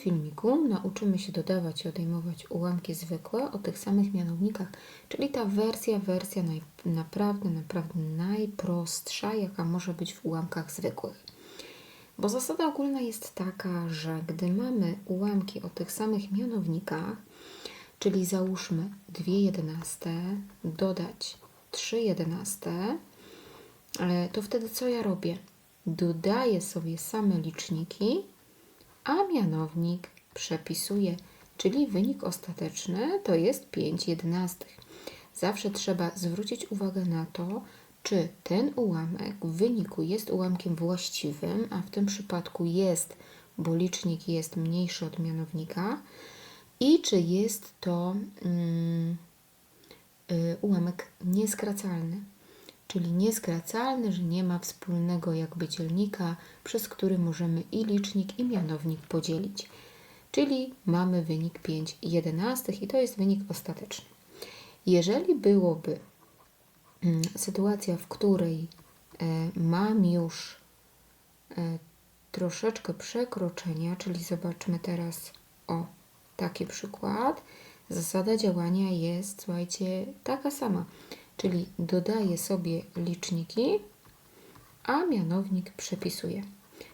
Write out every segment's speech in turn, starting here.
filmiku nauczymy się dodawać i odejmować ułamki zwykłe o tych samych mianownikach, czyli ta wersja, wersja naj, naprawdę, naprawdę najprostsza, jaka może być w ułamkach zwykłych. Bo zasada ogólna jest taka, że gdy mamy ułamki o tych samych mianownikach, czyli załóżmy 2 jedenaste dodać 3 jedenaste, e, to wtedy co ja robię? Dodaję sobie same liczniki, a mianownik przepisuję, czyli wynik ostateczny to jest 5 jedenastych. Zawsze trzeba zwrócić uwagę na to, czy ten ułamek w wyniku jest ułamkiem właściwym, a w tym przypadku jest, bo licznik jest mniejszy od mianownika, i czy jest to mm, y, ułamek nieskracalny. Czyli nieskracalny, że nie ma wspólnego jakby dzielnika, przez który możemy i licznik, i mianownik podzielić. Czyli mamy wynik 5 jedenastych i to jest wynik ostateczny. Jeżeli byłoby mm, sytuacja, w której e, mam już e, troszeczkę przekroczenia, czyli zobaczmy teraz o taki przykład. Zasada działania jest, słuchajcie, taka sama, czyli dodaję sobie liczniki, a mianownik przepisuje.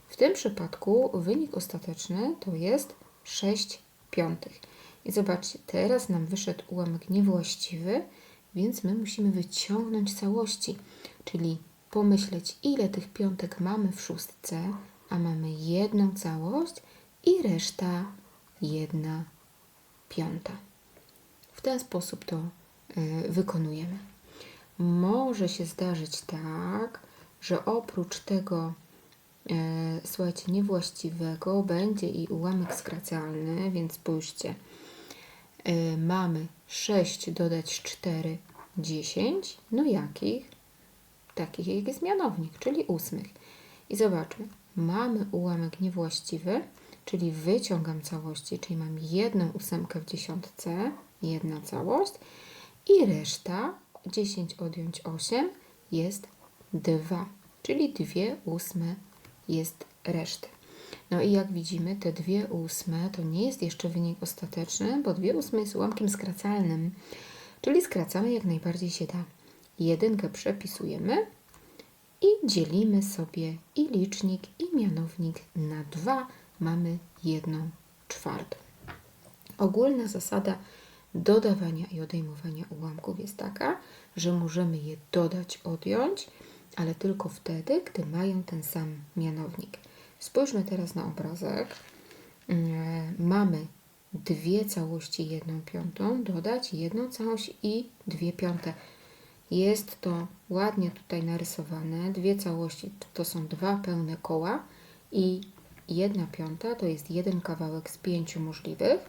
W tym przypadku wynik ostateczny to jest 6 piątych. I zobaczcie, teraz nam wyszedł ułamek niewłaściwy, więc my musimy wyciągnąć całości, czyli pomyśleć, ile tych piątek mamy w szóstce, a mamy jedną całość i reszta jedna piąta. W ten sposób to y, wykonujemy. Może się zdarzyć tak, że oprócz tego, y, słuchajcie, niewłaściwego będzie i ułamek skracalny, więc spójrzcie, y, mamy 6 dodać 4, 10, no jakich? Takich jak jest mianownik, czyli ósmych. I zobaczmy, mamy ułamek niewłaściwy, czyli wyciągam całości, czyli mam jedną ósemkę w dziesiątce, jedna całość i reszta, 10 odjąć 8 jest 2, czyli 2 ósme jest reszty. No i jak widzimy, te 2 ósme to nie jest jeszcze wynik ostateczny, bo 2 ósme jest ułamkiem skracalnym, czyli skracamy jak najbardziej się da. Jedynkę przepisujemy i dzielimy sobie i licznik, i mianownik na 2, mamy jedną czwartą. Ogólna zasada dodawania i odejmowania ułamków jest taka, że możemy je dodać, odjąć, ale tylko wtedy, gdy mają ten sam mianownik. Spójrzmy teraz na obrazek. Mm, mamy dwie całości, jedną piątą, dodać jedną całość i dwie piąte. Jest to ładnie tutaj narysowane. Dwie całości to są dwa pełne koła i jedna piąta to jest jeden kawałek z pięciu możliwych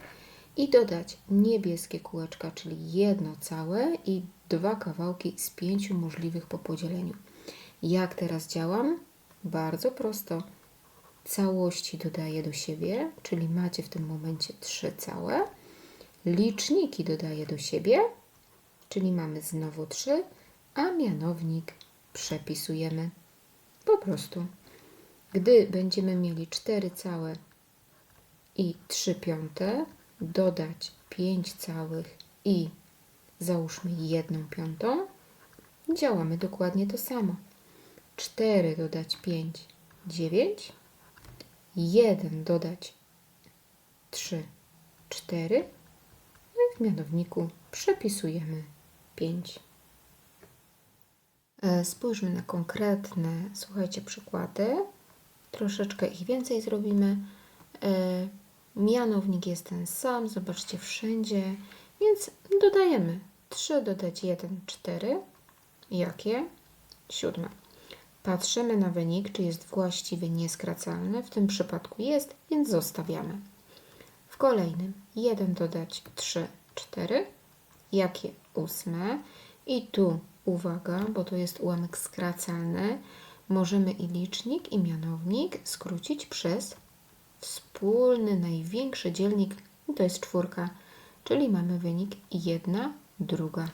i dodać niebieskie kółeczka, czyli jedno całe i dwa kawałki z pięciu możliwych po podzieleniu. Jak teraz działam? Bardzo prosto. Całości dodaję do siebie, czyli macie w tym momencie trzy całe. Liczniki dodaję do siebie, czyli mamy znowu trzy, a mianownik przepisujemy po prostu. Gdy będziemy mieli 4 całe i 3 piąte, dodać 5 całych i załóżmy 1 piątą, działamy dokładnie to samo. 4 dodać 5, 9, 1 dodać 3, 4 no i w mianowniku przepisujemy 5. E, spójrzmy na konkretne, słuchajcie, przykłady troszeczkę ich więcej zrobimy. Mianownik jest ten sam, zobaczcie wszędzie, więc dodajemy 3 dodać 1, 4. Jakie? Siódme. Patrzymy na wynik, czy jest właściwy, nieskracalny. W tym przypadku jest, więc zostawiamy. W kolejnym 1 dodać 3, 4. Jakie? Ósme. I tu uwaga, bo to jest ułamek skracalny możemy i licznik, i mianownik skrócić przez wspólny największy dzielnik, to jest czwórka, czyli mamy wynik 1 druga.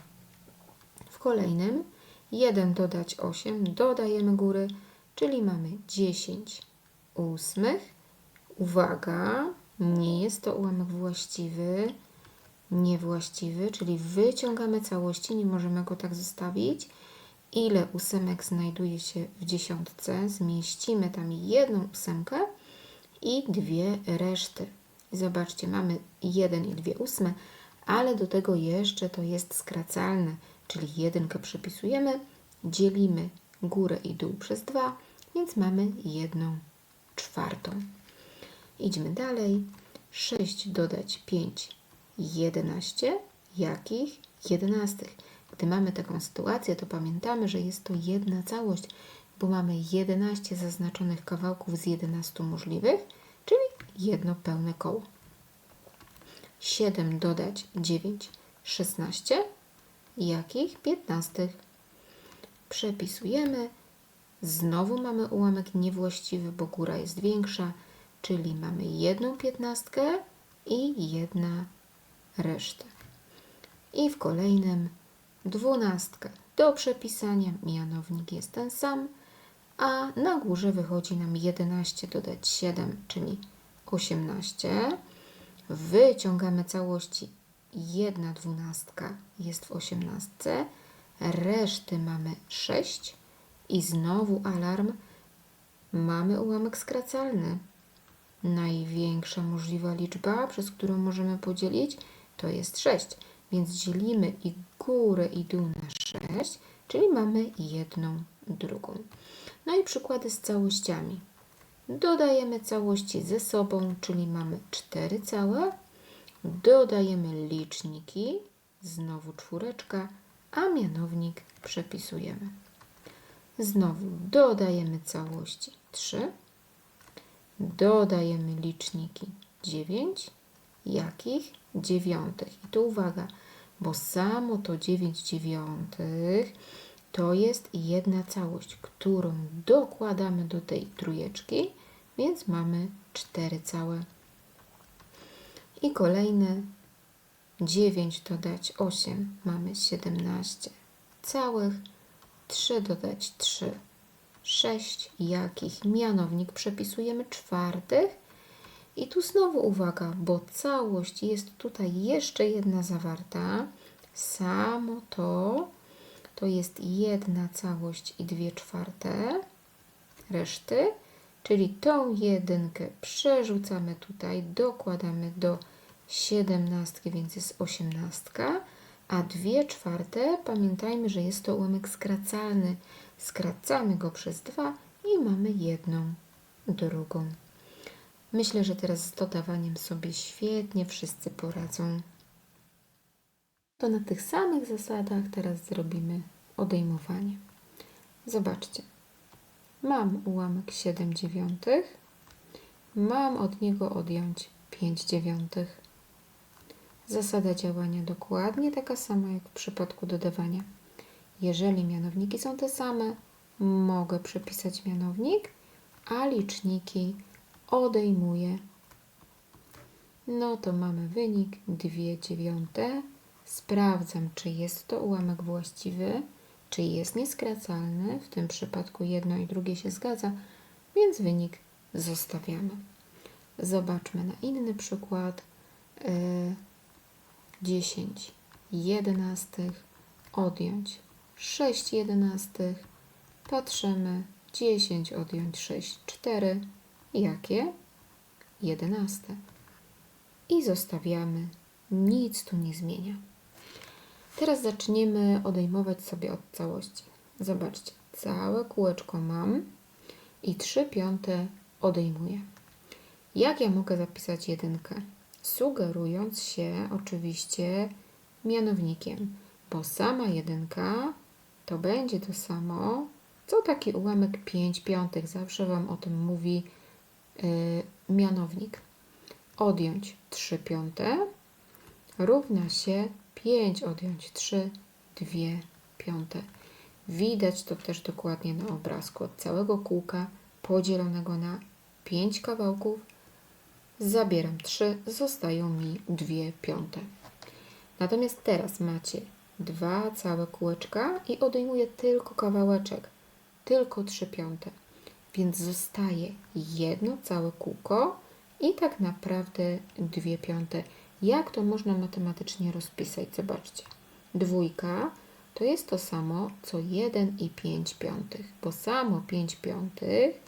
W kolejnym 1 dodać 8, dodajemy góry, czyli mamy 10 ósmych. Uwaga, Nie jest to ułamek właściwy, niewłaściwy, czyli wyciągamy całości, nie możemy go tak zostawić. Ile ósemek znajduje się w dziesiątce? Zmieścimy tam jedną ósemkę i dwie reszty. Zobaczcie, mamy jeden i dwie ósme, ale do tego jeszcze to jest skracalne, czyli jedynkę przepisujemy, dzielimy górę i dół przez dwa, więc mamy jedną czwartą. Idźmy dalej. 6 dodać 5, 11. Jakich? Jedenastych. Gdy mamy taką sytuację, to pamiętamy, że jest to jedna całość, bo mamy 11 zaznaczonych kawałków z 11 możliwych, czyli jedno pełne koło. 7 dodać 9, 16. Jakich? 15. Przepisujemy. Znowu mamy ułamek niewłaściwy, bo góra jest większa, czyli mamy jedną piętnastkę i jedna resztę. I w kolejnym dwunastkę. Do przepisania mianownik jest ten sam, a na górze wychodzi nam 11 dodać 7, czyli 18. Wyciągamy całości. Jedna dwunastka jest w osiemnastce, reszty mamy 6 i znowu alarm. Mamy ułamek skracalny. Największa możliwa liczba, przez którą możemy podzielić, to jest 6. Więc dzielimy i górę i dół na 6, czyli mamy jedną drugą. No i przykłady z całościami. Dodajemy całości ze sobą, czyli mamy 4 całe. Dodajemy liczniki, znowu czwóreczka, a mianownik przepisujemy. Znowu dodajemy całości 3. Dodajemy liczniki 9. Jakich? Dziewiątych. I tu uwaga, bo samo to 9 dziewiątych to jest jedna całość, którą dokładamy do tej trójeczki, więc mamy 4 całe. I kolejne 9 dodać 8, mamy 17 całych. 3 dodać 3, 6 jakich mianownik przepisujemy czwartych. I tu znowu uwaga, bo całość jest tutaj jeszcze jedna zawarta. Samo to to jest jedna całość i dwie czwarte reszty, czyli tą jedynkę przerzucamy tutaj, dokładamy do siedemnastki, więc jest osiemnastka, a dwie czwarte, pamiętajmy, że jest to ułamek skracalny. Skracamy go przez dwa i mamy jedną drugą. Myślę, że teraz z dodawaniem sobie świetnie wszyscy poradzą. To na tych samych zasadach teraz zrobimy odejmowanie. Zobaczcie. Mam ułamek 7 dziewiątych. Mam od niego odjąć 5 dziewiątych. Zasada działania dokładnie taka sama jak w przypadku dodawania. Jeżeli mianowniki są te same, mogę przepisać mianownik, a liczniki odejmuję. No to mamy wynik 2 dziewiąte. Sprawdzam, czy jest to ułamek właściwy, czy jest nieskracalny. W tym przypadku jedno i drugie się zgadza, więc wynik zostawiamy. Zobaczmy na inny przykład. Yy, 10 jedenastych odjąć 6 jedenastych. Patrzymy 10 odjąć 6, 4. Jakie? 11. I zostawiamy. Nic tu nie zmienia. Teraz zaczniemy odejmować sobie od całości. Zobaczcie, całe kółeczko mam i 3 piąte odejmuję. Jak ja mogę zapisać jedynkę? sugerując się oczywiście mianownikiem, bo sama jedynka to będzie to samo, co taki ułamek 5 piątych. Zawsze Wam o tym mówi yy, mianownik. Odjąć 3 piąte równa się 5 odjąć 3, 2 piąte. Widać to też dokładnie na obrazku. Od całego kółka podzielonego na 5 kawałków zabieram 3, zostają mi 2 piąte. Natomiast teraz macie dwa całe kółeczka i odejmuję tylko kawałeczek, tylko 3 piąte. Więc zostaje jedno całe kółko i tak naprawdę 2 piąte. Jak to można matematycznie rozpisać? Zobaczcie. Dwójka to jest to samo co 1 i 5 piątych, bo samo 5 piątych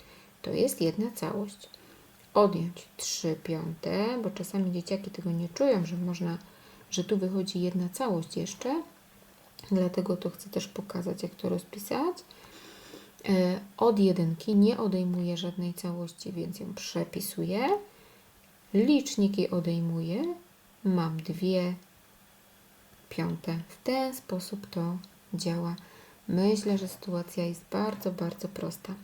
to jest jedna całość. Odjąć 3 piąte, bo czasami dzieciaki tego nie czują, że można, że tu wychodzi jedna całość jeszcze. Dlatego to chcę też pokazać, jak to rozpisać. E, Od jedynki nie odejmuję żadnej całości, więc ją przepisuję. Liczniki odejmuję. Mam dwie piąte. W ten sposób to działa. Myślę, że sytuacja jest bardzo, bardzo prosta.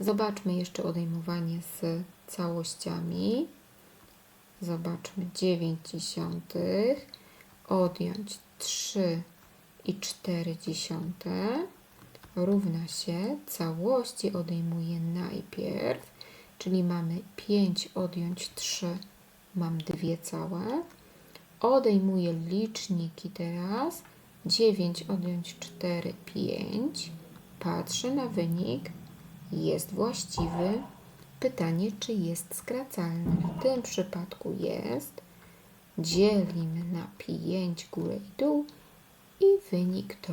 Zobaczmy jeszcze odejmowanie z całościami. Zobaczmy 9 dziesiątych. Odjąć 3 i 4 dziesiąte równa się całości odejmuję najpierw, czyli mamy 5 odjąć 3, mam 2 całe. Odejmuję liczniki teraz. 9 odjąć 4, 5. Patrzę na wynik. Jest właściwy. Pytanie, czy jest skracalny. W tym przypadku jest. Dzielimy na 5 górę i dół i wynik to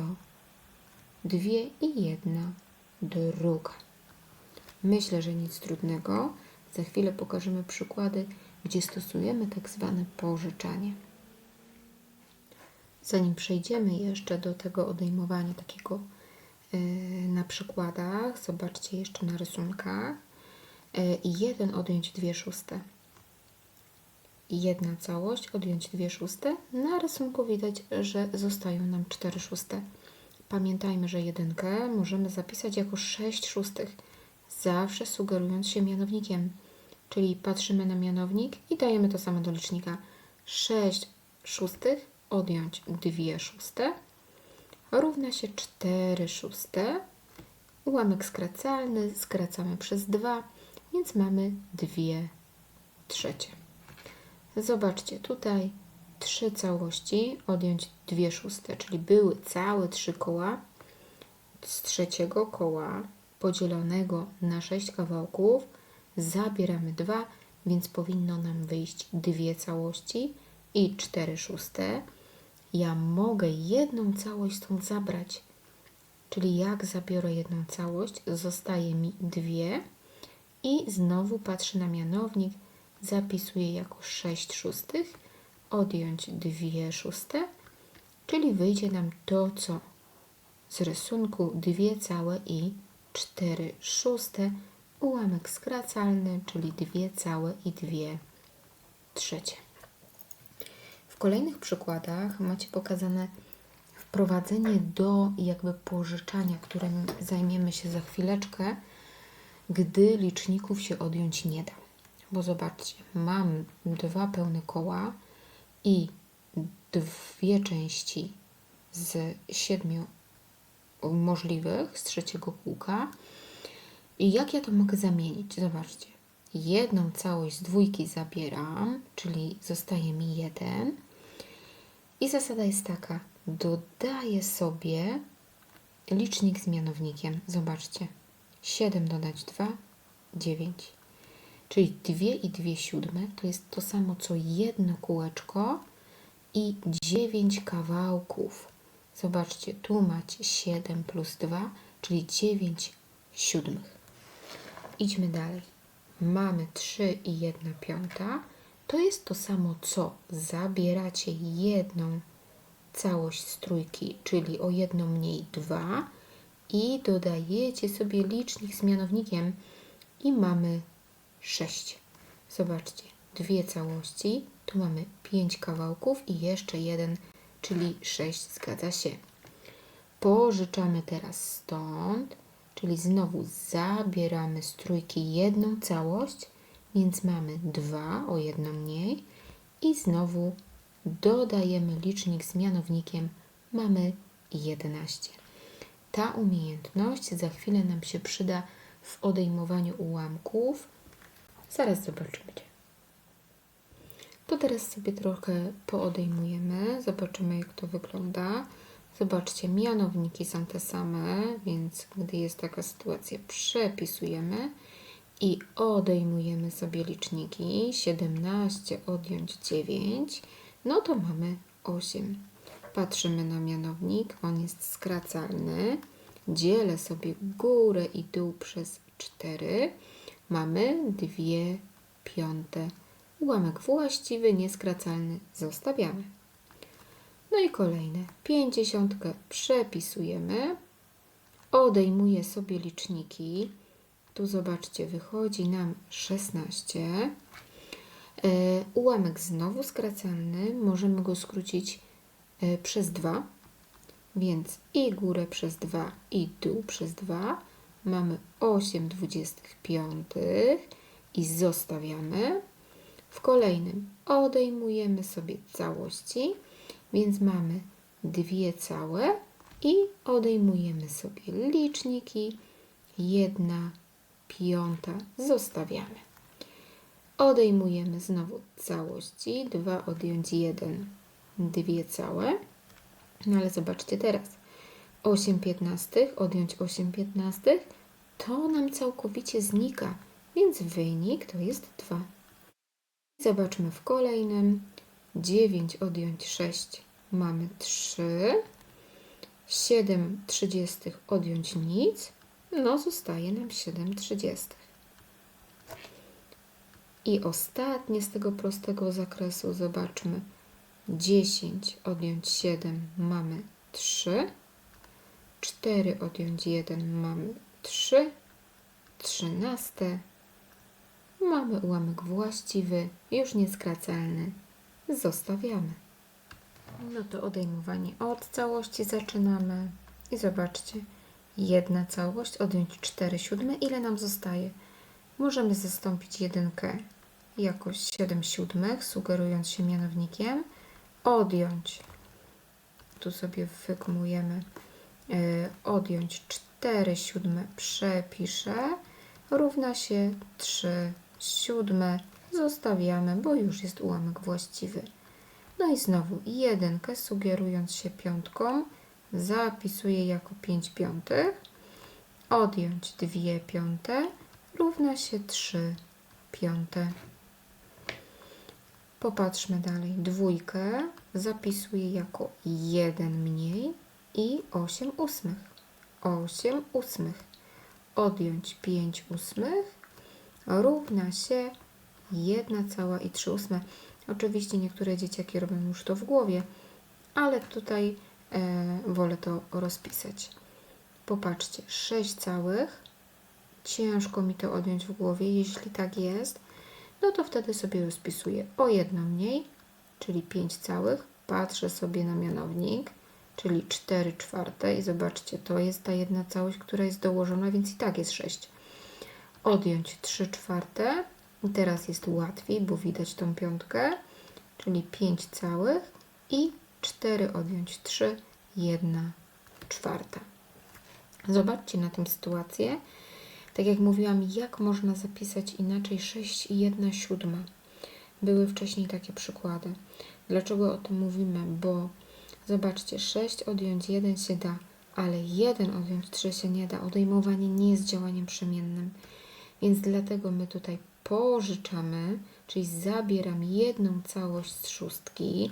2 i 1 druga. Myślę, że nic trudnego. Za chwilę pokażemy przykłady, gdzie stosujemy tak zwane pożyczanie. Zanim przejdziemy jeszcze do tego odejmowania takiego yy, na przykładach, zobaczcie jeszcze na rysunkach. Yy, I 1 odjąć 2 szóste. Jedna całość odjąć 2 szóste. Na rysunku widać, że zostają nam 4 szóste. Pamiętajmy, że jedynkę możemy zapisać jako 6 szóstych, zawsze sugerując się mianownikiem. Czyli patrzymy na mianownik i dajemy to samo do licznika. 6 szóstych odjąć 2 szóste równa się 4 szóste. Ułamek skracalny skracamy przez 2, więc mamy 2 trzecie. Zobaczcie tutaj trzy całości odjąć 2 szóste, czyli były całe trzy koła z trzeciego koła podzielonego na 6 kawałków zabieramy 2, więc powinno nam wyjść dwie całości i 4 szóste ja mogę jedną całość stąd zabrać. Czyli jak zabiorę jedną całość, zostaje mi dwie i znowu patrzę na mianownik, zapisuję jako 6 szóstych, odjąć 2 szóste, czyli wyjdzie nam to, co z rysunku 2 całe i 4 szóste, ułamek skracalny, czyli 2 całe i 2 trzecie. W kolejnych przykładach macie pokazane wprowadzenie do jakby pożyczania, którym zajmiemy się za chwileczkę, gdy liczników się odjąć nie da. Bo zobaczcie, mam dwa pełne koła i dwie części z siedmiu możliwych z trzeciego kółka. I jak ja to mogę zamienić? Zobaczcie. Jedną całość z dwójki zabieram, czyli zostaje mi jeden i zasada jest taka: dodaję sobie licznik z mianownikiem. Zobaczcie. 7 dodać 2, 9. Czyli 2 i 2 siódme to jest to samo co jedno kółeczko i 9 kawałków. Zobaczcie, tu macie 7 plus 2, czyli 9 siódmych. Idźmy dalej. Mamy 3 i 1 piąta to jest to samo, co zabieracie jedną całość z trójki, czyli o jedno mniej dwa i dodajecie sobie licznik z mianownikiem i mamy 6. Zobaczcie, dwie całości, tu mamy 5 kawałków i jeszcze jeden, czyli 6 zgadza się. Pożyczamy teraz stąd, czyli znowu zabieramy z trójki jedną całość więc mamy 2 o jedno mniej i znowu dodajemy licznik z mianownikiem, mamy 11. Ta umiejętność za chwilę nam się przyda w odejmowaniu ułamków. Zaraz zobaczymy. To teraz sobie trochę poodejmujemy, zobaczymy jak to wygląda. Zobaczcie, mianowniki są te same, więc gdy jest taka sytuacja, przepisujemy I odejmujemy sobie liczniki. 17 odjąć 9, no to mamy 8. Patrzymy na mianownik, on jest skracalny. Dzielę sobie górę i dół przez 4. Mamy 2 piąte. Ułamek właściwy, nieskracalny zostawiamy. No i kolejne. Pięćdziesiątkę przepisujemy. Odejmuję sobie liczniki. Tu zobaczcie, wychodzi nam 16. E, ułamek znowu skracalny. Możemy go skrócić e, przez 2. Więc i górę przez 2 i dół przez 2. Mamy 8 25 i zostawiamy. W kolejnym odejmujemy sobie całości, więc mamy dwie całe i odejmujemy sobie liczniki. Jedna piąta zostawiamy. Odejmujemy znowu całości. 2 odjąć 1, dwie całe. No ale zobaczcie teraz. 8 piętnastych odjąć 8 piętnastych to nam całkowicie znika, więc wynik to jest 2. Zobaczmy w kolejnym. 9 odjąć 6 mamy 3. 7 trzydziestych odjąć nic. No zostaje nam 7 trzydziestych. I ostatnie z tego prostego zakresu zobaczmy. 10 odjąć 7 mamy 3. 4 odjąć 1 mamy 3. 13 Mamy ułamek właściwy, już nieskracalny. Zostawiamy. No to odejmowanie od całości zaczynamy. I zobaczcie, jedna całość, odjąć 4 siódme. Ile nam zostaje? Możemy zastąpić jedynkę jakoś 7 siódmych, sugerując się mianownikiem. Odjąć, tu sobie wygumujemy, yy, odjąć 4 siódme, przepiszę, równa się 3 siódme zostawiamy, bo już jest ułamek właściwy. No i znowu jedynkę, sugerując się piątką, zapisuję jako 5 piątych. Odjąć 2 piąte równa się 3 piąte. Popatrzmy dalej. Dwójkę zapisuję jako 1 mniej i 8 ósmych. 8 ósmych. Odjąć 5 ósmych równa się 1 cała i 3 ósme. Oczywiście niektóre dzieciaki robią już to w głowie, ale tutaj wolę to rozpisać. Popatrzcie, 6 całych. Ciężko mi to odjąć w głowie. Jeśli tak jest, no to wtedy sobie rozpisuję o jedno mniej, czyli 5 całych. Patrzę sobie na mianownik, czyli 4 czwarte i zobaczcie, to jest ta jedna całość, która jest dołożona, więc i tak jest 6 odjąć 3 czwarte. I teraz jest łatwiej, bo widać tą piątkę, czyli 5 całych i 4 odjąć 3, 1 czwarta. Zobaczcie na tę sytuację. Tak jak mówiłam, jak można zapisać inaczej 6 i 1 siódma. Były wcześniej takie przykłady. Dlaczego o tym mówimy? Bo zobaczcie, 6 odjąć 1 się da, ale 1 odjąć 3 się nie da. Odejmowanie nie jest działaniem przemiennym. Więc dlatego my tutaj pożyczamy, czyli zabieram jedną całość z szóstki,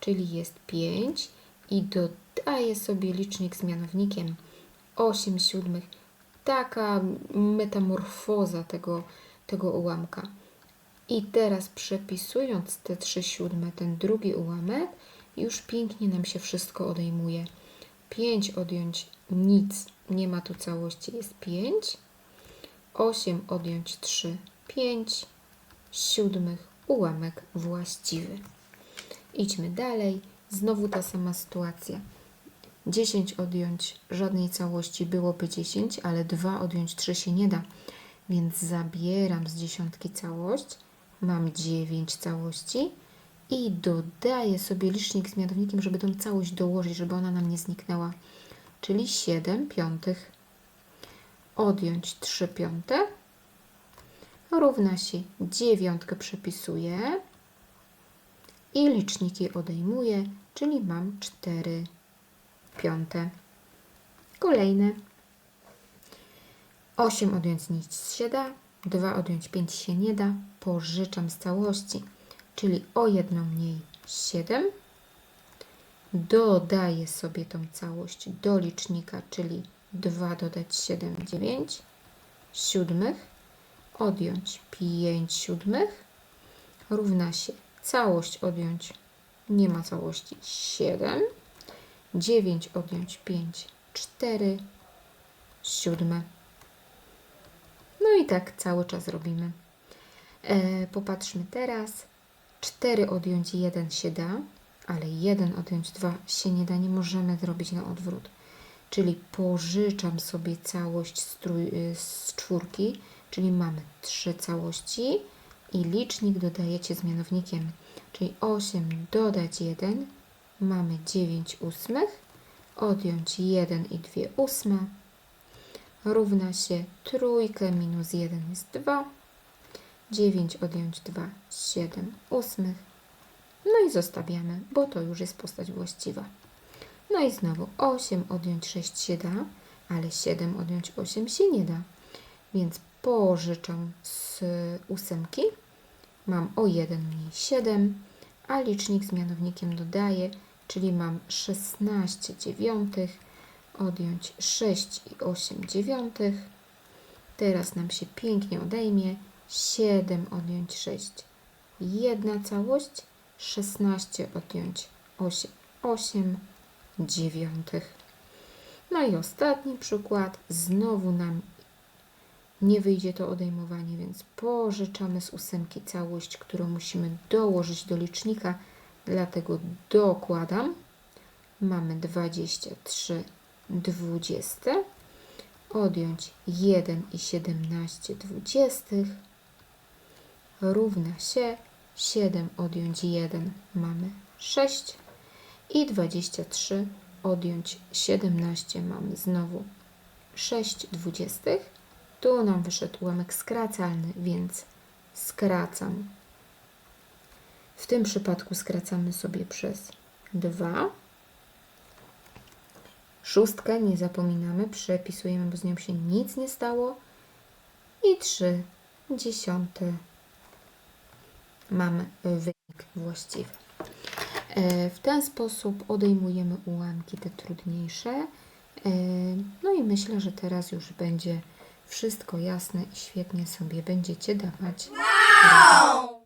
czyli jest 5 i dodaję sobie licznik z mianownikiem 8 siódmych. Taka metamorfoza tego, tego ułamka. I teraz przepisując te 3 siódme, ten drugi ułamek, już pięknie nam się wszystko odejmuje. 5 odjąć nic, nie ma tu całości, jest 5 8 odjąć 3, 5 siódmych ułamek właściwy. Idźmy dalej. Znowu ta sama sytuacja. 10 odjąć żadnej całości byłoby 10, ale 2 odjąć 3 się nie da. Więc zabieram z dziesiątki całość. Mam 9 całości i dodaję sobie licznik z mianownikiem, żeby tą całość dołożyć, żeby ona nam nie zniknęła. Czyli 7 piątych odjąć 3 piąte równa się dziewiątkę przepisuję i liczniki odejmuję, czyli mam 4 piąte. Kolejne 8 odjąć nic się da, 2 odjąć 5 się nie da, pożyczam z całości, czyli o jedno mniej 7. Dodaję sobie tą całość do licznika, czyli 2 dodać 7, 9 siódmych, odjąć 5 siódmych, równa się całość odjąć, nie ma całości, 7, 9 odjąć 5, 4, siódme. No i tak cały czas robimy. E, popatrzmy teraz. 4 odjąć 1 się da, ale 1 odjąć 2 się nie da, nie możemy zrobić na odwrót. Czyli pożyczam sobie całość z, trój, y, z czwórki, czyli mamy 3 całości i licznik dodajecie z mianownikiem, czyli 8 dodać 1, mamy 9 ósmych, odjąć 1 i 2 ósme, równa się trójkę minus 1 jest 2, 9 odjąć 2, 7 ósmych, no i zostawiamy, bo to już jest postać właściwa. No i znowu 8 odjąć 6 się da, ale 7 odjąć 8 się nie da. Więc pożyczam z ósemki. Mam o 1 mniej 7, a licznik z mianownikiem dodaję, czyli mam 16 dziewiątych, odjąć 6 i 8 dziewiątych. Teraz nam się pięknie odejmie. 7 odjąć 6, jedna całość, 16 odjąć 8, 8 dziewiątych. No i ostatni przykład. Znowu nam nie wyjdzie to odejmowanie, więc pożyczamy z ósemki całość, którą musimy dołożyć do licznika, dlatego dokładam. Mamy 23 dwudzieste, odjąć 1 i 17 dwudziestych, równa się 7 odjąć 1 mamy 6 i 23 odjąć 17 mamy znowu 6 dwudziestych. Tu nam wyszedł ułamek skracalny, więc skracam. W tym przypadku skracamy sobie przez 2. Szóstkę nie zapominamy, przepisujemy, bo z nią się nic nie stało. I 3 dziesiąte mamy wynik właściwy. E, W ten sposób odejmujemy ułamki te trudniejsze. E, No i myślę, że teraz już będzie wszystko jasne i świetnie sobie będziecie dawać radę.